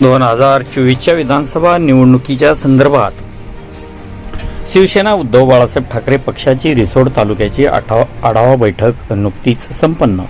दोन हजार चोवीसच्या विधानसभा निवडणुकीच्या संदर्भात शिवसेना उद्धव बाळासाहेब ठाकरे पक्षाची रिसोड तालुक्याची आढावा आढावा बैठक नुकतीच संपन्न.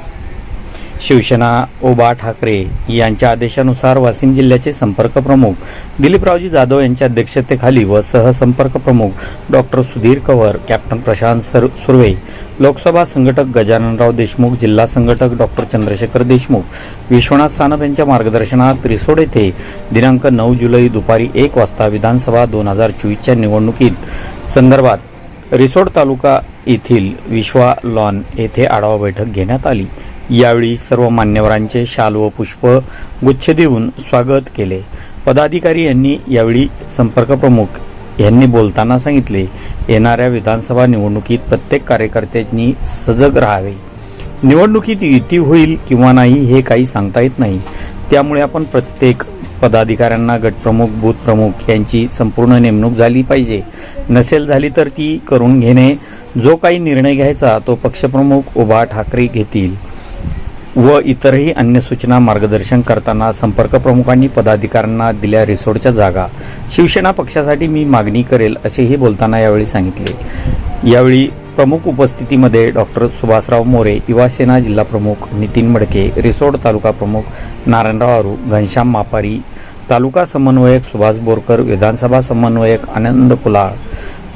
शिवसेना ओबा ठाकरे यांच्या आदेशानुसार वाशिम जिल्ह्याचे संपर्क प्रमुख दिलीपरावजी जाधव यांच्या अध्यक्षतेखाली व सहसंपर्क प्रमुख doctor Sudhir Kavar captain Prashant sir Surve Lok Sabha संघटक गजाननराव देशमुख जिल्हा संघटक डॉक्टर चंद्रशेखर देशमुख विश्वनाथ सानप यांच्या मार्गदर्शनात रिसोड येथे दिनांक नऊ जुलै दुपारी एक वाजता विधानसभा दोन हजार चोवीसच्या निवडणुकीत संदर्भात रिसोड तालुका येथील विश्वा लॉन येथे आढावा बैठक घेण्यात आली. यावेळी सर्व मान्यवरांचे शाल व पुष्प गुच्छ देऊन स्वागत केले. पदाधिकारी यांनी यावेळी संपर्क प्रमुख यांनी बोलताना सांगितले येणाऱ्या विधानसभा निवडणुकीत प्रत्येक कार्यकर्त्यांनी सजग राहावे. निवडणुकीत युती होईल किंवा नाही हे काही सांगता येत नाही. त्यामुळे आपण प्रत्येक पदाधिकाऱ्यांना गटप्रमुख बूथप्रमुख यांची संपूर्ण नेमणूक झाली पाहिजे. नसेल झाली तर ती करून घेणे. जो काही निर्णय घ्यायचा तो पक्षप्रमुख उभा ठाकरे घेतील. व इतरही अन्य सूचना मार्गदर्शन करताना संपर्क प्रमुखांनी पदाधिकाऱ्यांना दिल्या रिसोडच्या जागा. शिवसेना पक्षासाठी मी मागणी करेल असेही बोलताना यावेळी सांगितले. यावेळी प्रमुख उपस्थितीमध्ये डॉक्टर सुभाषराव मोरे युवासेना जिल्हा प्रमुख नितीन मडके रिसोड तालुका प्रमुख नारायणराव आरू घनश्याम मापारी तालुका समन्वयक सुभाष बोरकर विधानसभा समन्वयक आनंद कुलाळ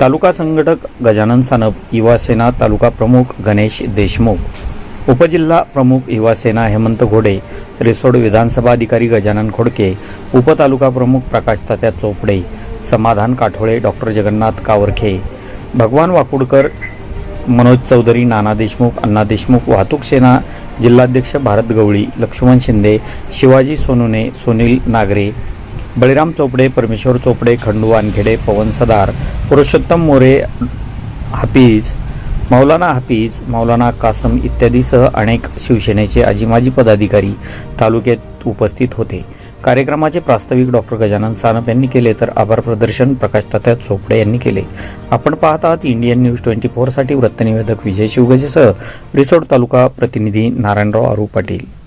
तालुका संघटक गजानन सानप युवासेना तालुका प्रमुख गणेश देशमुख उपजिल्हा प्रमुख युवासेना हेमंत घोडे रिसोड विधानसभा अधिकारी गजानन खोडके उपतालुका प्रमुख प्रकाश तात्या चोपडे समाधान काठोळे डॉक्टर जगन्नाथ कावरखे भगवान वाकुडकर मनोज चौधरी नाना देशमुख अण्णा देशमुख वाहतूक सेना जिल्हाध्यक्ष भारत गवळी लक्ष्मण शिंदे शिवाजी सोनुने सुनील नागरे बळीराम चोपडे परमेश्वर चोपडे खंडू वानखेडे पवन सदार पुरुषोत्तम मोरे हापीज मौलाना हाफिज मौलाना कासम इत्यादीसह अनेक शिवसेनेचे आजीमाजी पदाधिकारी तालुक्यात उपस्थित होते. कार्यक्रमाचे प्रास्ताविक डॉक्टर गजानन सानप यांनी केले तर आभार प्रदर्शन प्रकाश तात्या चोपडे यांनी केले. आपण पाहत आहात इंडियन न्यूज ट्वेंटी फोरसाठी वृत्तनिवेदक विजय शिवगजेसह रिसोड तालुका प्रतिनिधी नारायणराव आरू पाटील.